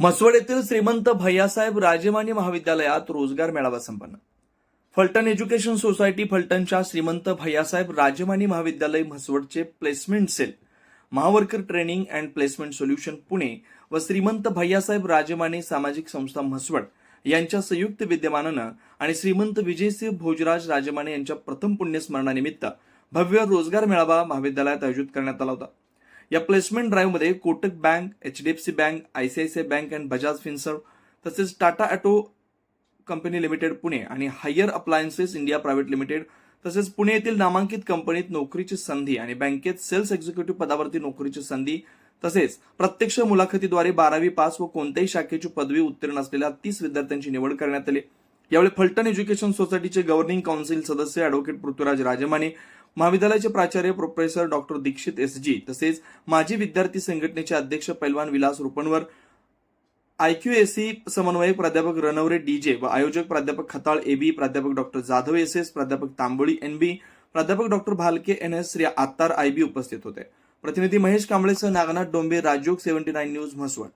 म्हसवड येथील श्रीमंत भैयासाहेब राजेमानी महाविद्यालयात रोजगार मेळावा संपन्न. फलटण एज्युकेशन सोसायटी फलटणच्या श्रीमंत भैयासाहेब राजेमानी महाविद्यालय म्हसवडचे placement cell महावर्कर training and placement solution Pune व श्रीमंत भैयासाहेब राजेमाने सामाजिक संस्था म्हसवड यांच्या संयुक्त विद्यमानानं आणि श्रीमंत विजयसिंह भोजराज राजेमाने यांच्या प्रथम पुण्यस्मरणानिमित्त भव्य रोजगार मेळावा महाविद्यालयात आयोजित करण्यात आला होता. या placement ड्राईव्हमध्ये Kotak bank H D F C bank ICICI bank and Bajaj Finserv तसेच Tata auto company limited Pune आणि Haier appliances India private limited तसेच पुणे येथील नामांकित कंपनीत नोकरीची संधी आणि बँकेत सेल्स एक्झिक्युटिव्ह पदावरती नोकरीची संधी तसेच प्रत्यक्ष मुलाखतीद्वारे बारावी पास व कोणत्याही शाखेची पदवी उत्तीर्ण असलेल्या तीस विद्यार्थ्यांची निवड करण्यात आली. यावेळी फलटण एज्युकेशन सोसायटीचे गव्हर्निंग काउन्सिल सदस्य अॅडव्होकेट पृथ्वीराज राजमाने महाविद्यालयाचे प्राचार्य professor doctor Dixit S G तसेच माजी विद्यार्थी संघटनेचे अध्यक्ष पैलवान विलास रुपणवर आयक्यूएसी समन्वयक प्राध्यापक रणवरे डीजे व आयोजक प्राध्यापक खताळ एबी प्राध्यापक डॉक्टर जाधव एस एस प्राध्यापक तांबोळी एन बी प्राध्यापक doctor Bhalke N S Shri Attar I B उपस्थित होते. प्रतिनिधी Mahesh कांबळेसह Nagnath Dombe Rajyog seventy nine news Mhaswad